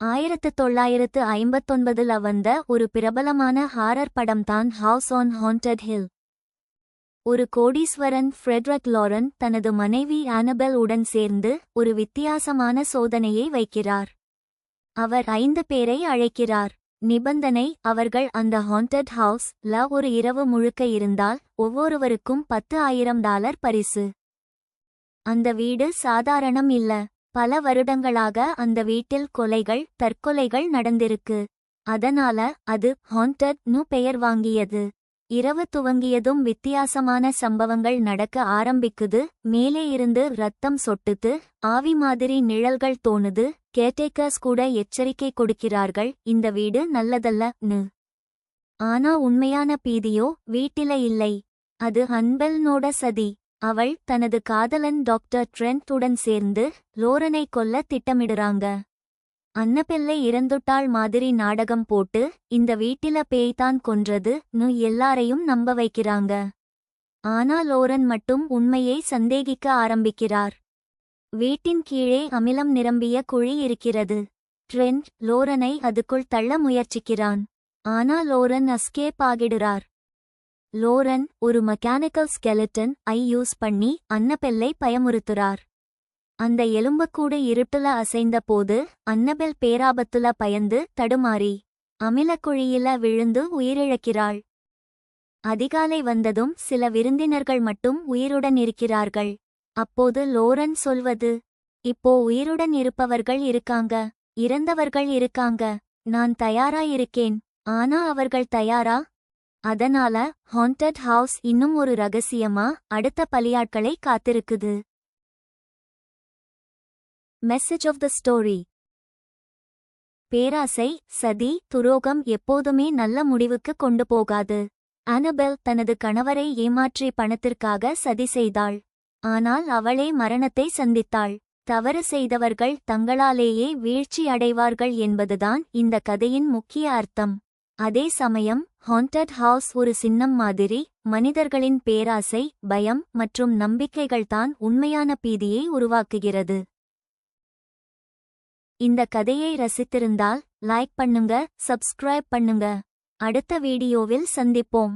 ஆயிரத்து தொள்ளாயிரத்து ஐம்பத்தொன்பதுல வந்த ஒரு பிரபலமான ஹாரர் படம்தான் ஹவுஸ் ஆன் ஹாண்டட் ஹில் ஒரு கோடீஸ்வரன் ஃப்ரெட்ரக் லாரன் தனது மனைவி ஆனபெல் உடன் சேர்ந்து ஒரு வித்தியாசமான சோதனையை வைக்கிறார். அவர் ஐந்து பேரை அழைக்கிறார். நிபந்தனை அவர்கள் அந்த ஹாண்டட் ஹவுஸ் ல ஒரு இரவு முழுக்க இருந்தால் ஒவ்வொருவருக்கும் பத்து ஆயிரம் டாலர் பரிசு. அந்த வீடு சாதாரணம் இல்ல. பல வருடங்களாக அந்த வீட்டில் கொலைகள் தற்கொலைகள் நடந்திருக்கு. அதனால அது ஹாண்டட்னு பெயர் வாங்கியது. இரவு துவங்கியதும் வித்தியாசமான சம்பவங்கள் நடக்க ஆரம்பிக்குது. மேலே இருந்து ரத்தம் சொட்டுது. ஆவி மாதிரி நிழல்கள் தோணுது. கேட்டேக்கர்ஸ் கூட எச்சரிக்கை கொடுக்கிறார்கள். இந்த வீடு நல்லதல்ல நு ஆனா உண்மையான பீதியோ வீட்டில இல்லை. அது அன்பல்னோட சதி. அவள் தனது காதலன் டாக்டர் ட்ரென்த்துடன் உடன் சேர்ந்து லோரனை கொல்ல திட்டமிடுறாங்க. அன்னப்பிள்ளை இறந்துட்டாள் மாதிரி நாடகம் போட்டு இந்த வீட்டில பேய்தான் கொன்றது நு எல்லாரையும் நம்ப வைக்கிறாங்க. ஆனா லோரன் மட்டும் உண்மையை சந்தேகிக்க ஆரம்பிக்கிறார். வீட்டின் கீழே அமிலம் நிரம்பிய குழி இருக்கிறது. ட்ரெண்ட் லோரனை அதுக்குள் தள்ள முயற்சிக்கிறான். ஆனா லோரன் அஸ்கேப் ஆகிடுறார். லோரன் ஒரு மெக்கானிக்கல் ஸ்கெலட்டன் ஐ யூஸ் பண்ணி அன்னபெல்லை பயமுறுத்துறார். அந்த எலும்புக்கூடு இருட்டுல அசைந்த போது அன்னபெல் பேராபத்துல பயந்து தடுமாறி அமிலக்குழியில விழுந்து உயிரிழக்கிறாள். அதிகாலை வந்ததும் சில விருந்தினர்கள் மட்டும் உயிருடன் இருக்கிறார்கள். அப்போது லோரன் சொல்வது இப்போ உயிருடன் இருப்பவர்கள் இருக்காங்க இறந்தவர்கள் இருக்காங்க நான் தயாரா இருக்கேன் ஆனா அவர்கள் தயாரா? அதனால ஹாண்டட் ஹவுஸ் இன்னும் ஒரு ரகசியமா அடுத்த பலியாட்களை காத்திருக்குது. மெசேஜ் ஆஃப் த ஸ்டோரி பேராசை சதி துரோகம் எப்போதுமே நல்ல முடிவுக்கு கொண்டு போகாது. அனபெல் தனது கணவரை ஏமாற்றி பணத்திற்காக சதி செய்தாள். ஆனால் அவளே மரணத்தை சந்தித்தாள். தவறு செய்தவர்கள் தங்களாலேயே வீழ்ச்சி அடைவார்கள் என்பதுதான் இந்த கதையின் முக்கிய அர்த்தம். அதே சமயம் ஹாண்டட் ஹவுஸ் ஒரு சின்னம் மாதிரி மனிதர்களின் பேராசை பயம் மற்றும் நம்பிக்கைகள்தான் உண்மையான பீதியை உருவாக்குகிறது. இந்த கதையை ரசித்திருந்தால் லைக் பண்ணுங்க சப்ஸ்கிரைப் பண்ணுங்க. அடுத்த வீடியோவில் சந்திப்போம்.